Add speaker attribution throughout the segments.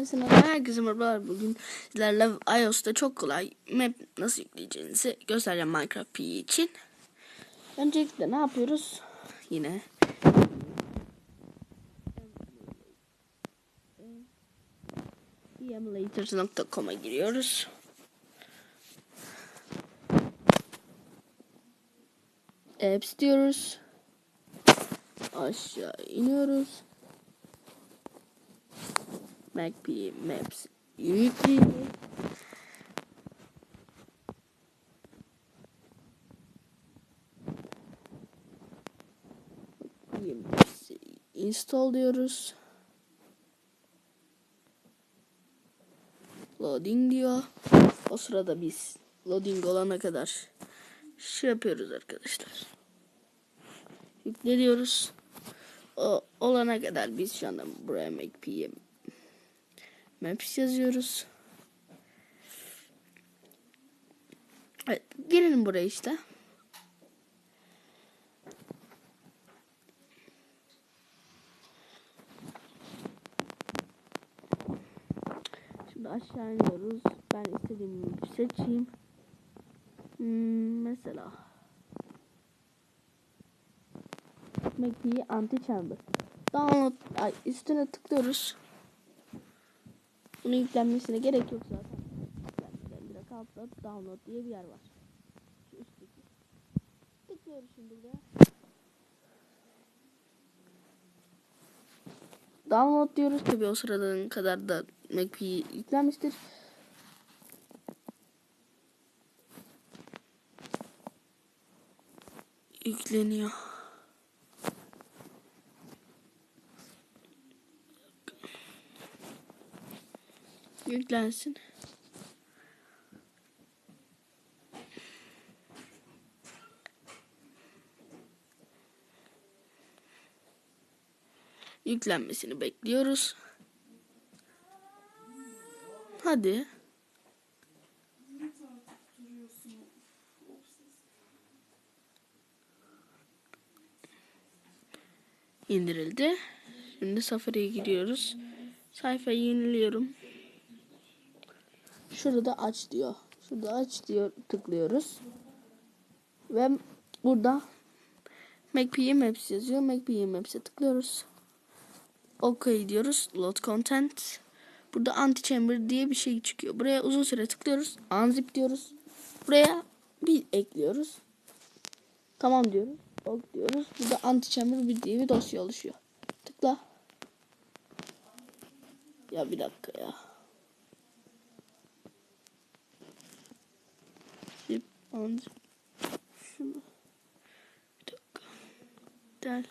Speaker 1: Herkese merhabalar. Bugün sizlerle iOS'ta çok kolay map nasıl yükleyeceğinizi göstereceğim Minecraft P için. Öncelikle ne yapıyoruz? Yine emulators.com'a giriyoruz. Apps diyoruz. Aşağı iniyoruz. MacP Maps. Maps install diyoruz. Loading diyor. O sırada biz loading olana kadar şey yapıyoruz arkadaşlar. Yükle diyoruz. O olana kadar biz şu anda buraya MacP'ye Maps yazıyoruz. Evet, girelim buraya işte. Şimdi aşağı iniyoruz. Ben istediğim gibi seçeyim. Hmm, mesela MacBook anti chamber. Download ay, üstüne tıklıyoruz. Bunun yüklenmesine gerek yok zaten. Yüklenmeden direkt altta download diye bir yer var. Şu üstteki. Tıklıyoruz şimdi buraya. Download diyoruz tabi o sırada kadar da MacP yüklenmiştir. Yükleniyor. Yüklensin. Yüklenmesini bekliyoruz. Hadi. indirildi. Şimdi Safari'ye giriyoruz. Sayfayı yeniliyorum. Şurada aç diyor. Şurada aç diyor tıklıyoruz. Ve burada MacPM Maps yazıyor. MacPM Maps'e tıklıyoruz. OK diyoruz. Load content. Burada anti chamber diye bir şey çıkıyor. Buraya uzun süre tıklıyoruz. Unzip diyoruz. Buraya bir ekliyoruz. Tamam diyoruz. OK diyoruz. Burada anti chamber bir diye bir dosya oluşuyor. Tıkla. Ya bir dakika ya. Unzip. Şunu. Bir dakika. Del.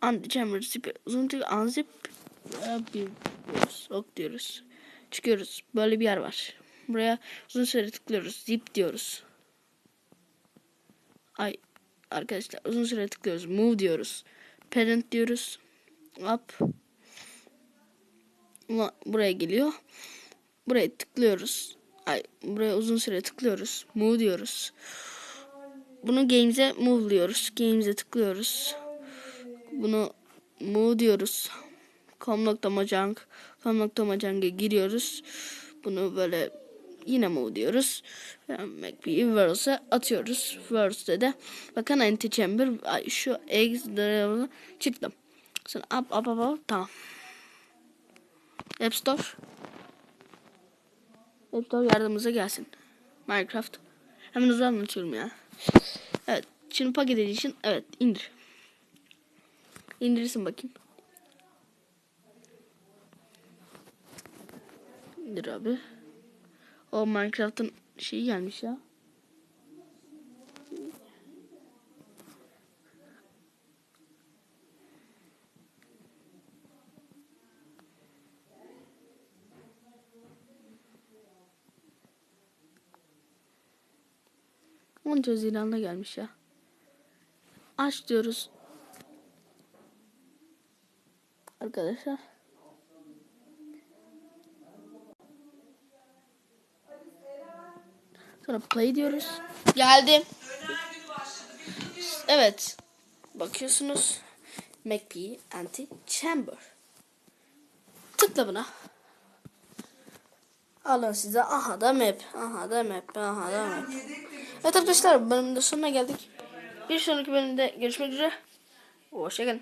Speaker 1: Anti chamber zip. Uzun tık unzip. Veya bir. Ok diyoruz. Çıkıyoruz. Böyle bir yer var. Buraya uzun süre tıklıyoruz. Zip diyoruz. Ay arkadaşlar uzun süre tıklıyoruz. Move diyoruz. Parent diyoruz. Up. Buraya geliyor. Buraya tıklıyoruz. Ay buraya uzun süre tıklıyoruz. Move diyoruz. Bunu games'e move diyoruz. Games'e tıklıyoruz. Bunu move diyoruz. com.mojang com.mojang'a giriyoruz. Bunu böyle yine move diyoruz. MacBook Verse'e atıyoruz. Verse'de de bakın anti chamber şu eggs çıktım. Sonra up up up, up tamam. App Store. App Store yardımımıza gelsin. Minecraft. Hemen hızlı anlatıyorum ya. Evet. Şimdi paket edition. Evet. indir. İndirirsin bakayım. İndir abi. O Minecraft'ın şeyi gelmiş ya. Onca Haziran'da gelmiş ya. Aç diyoruz. Arkadaşlar. Sonra play diyoruz. Geldim. Evet. Bakıyorsunuz. MacPie Anti Chamber. Tıkla buna. Alın size aha da map. Aha da map. Aha da map. Evet arkadaşlar bölümün de sonuna geldik. Bir sonraki bölümde görüşmek üzere. Hoşçakalın.